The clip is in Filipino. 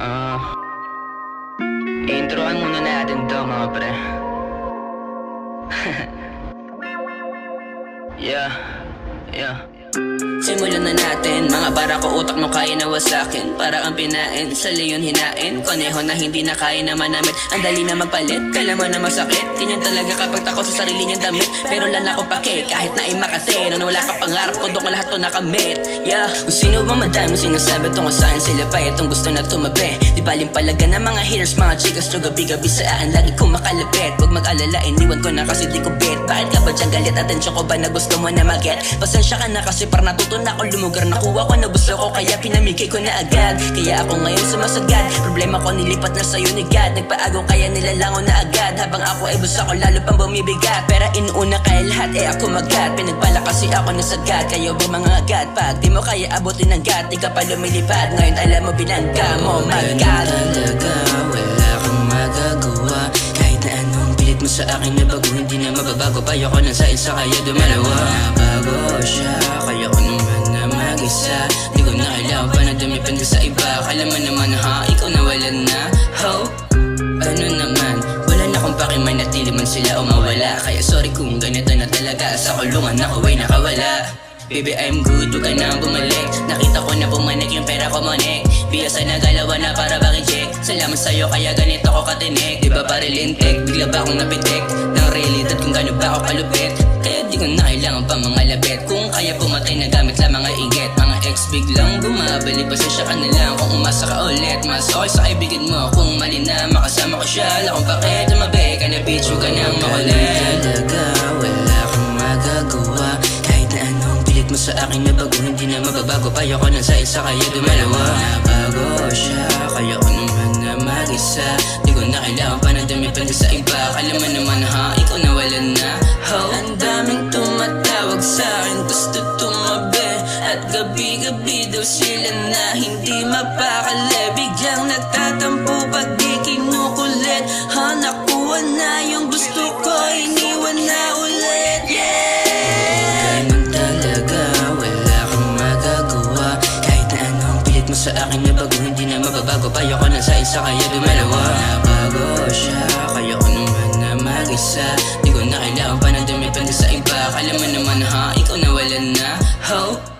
Ah... Uh, introan muna natin to mga pre. yeah, yeah. Simulan na natin. Mga bara ko utak mo kaya na wasakin. Para ang pinain, sa leon hinain. Koneho na hindi na kaya na manamit. Ang dali na magpalit, kala mo na masakit? Ganyan talaga kapag takot sa sarili niyang damit. Pero lala ko pake, kahit na ay makate Nung wala ka pangarap ko, doon ko lahat to nakamit. Yeah, kung sino ba madami sinasabi tungkol sa'kin Sila pa itong gusto na tumabi. Di baling palaga ng mga haters, mga chicas To gabi-gabi sa aan, lagi kong makalapit. Huwag mag-alala, iniwan ko na kasi di ko bet Bakit ka ba dyan galit, atensyon ko ba na gusto mo na mag-get? Pasensya ka na kasi parang natuto na ako lumugar. Nakuha ko na gusto ko kaya pinamigay ko na agad. Kaya ako ngayon sumasagad. Problema ko nilipat na sa'yo ni God. Nagpaago kaya nilalango na agad. Habang ako ay busa ko lalo pang bumibigat. Pero inuuna kaya lahat eh ako magat. Pinagpala kasi ako na sagad Kayo agad Pag di mo kaya abutin ng gat Di ka pa lumilipad. Ngayon alam mo binangga mo my God. talaga wala kang magagawa. Kahit na anong pilit mo sa akin na bago Hindi na mababago. Payo ko lang sa isa kaya dumalawa. Bago siya mag-isa Di ko na pa na dumipend sa iba. Kala naman ha? Ikaw nawalan na Ho? Ano naman? Wala na akong pakimay natili man sila o mawala. Kaya sorry kung ganito na talaga. Sa kulungan ako ay nakawala. Baby, I'm good, huwag ka nang bumalik. Nakita ko na bumanik yung pera ko monek Biyasa na galawan na para bakit check? Salamat sa'yo kaya ganito ko katinik. Di ba paril intek, bigla ba akong napitik? Ng realidad kung gano'n ba ako kalupit? Kaya di ko na kailangan pa mga labit. Kung kaya pumatay na gamit lang mga ex biglang bumabalik Pasensya ka na lang kung umasa ka ulit Mas okay. Sa kaibigan mo kung mali na makasama ko siya. Wala kong bakit tumabi ka na bitch huwag ka nang makulit Talaga wala kang magagawa. Kahit na anong pilit mo sa akin na bago Hindi na mababago. Payo ko lang sa isa kaya dumalawa Nabago siya Kaya gabi-gabi daw sila na Hindi mapakali Biglang nagtatampo pag di kinukulit. Ha nakuha na yung gusto ko Iniwan na ulit. Yeah! Ganun talaga Wala kang magagawa. Kahit na anong pilit mo sa akin na bago Hindi na mababago. Payo ko lang sa isa kaya dumalawa. Nabago siya Kaya ko naman na mag-isa. Di ko na kailangan pa na dumipende sa iba. Kala mo naman ha? Ikaw nawalan na Ho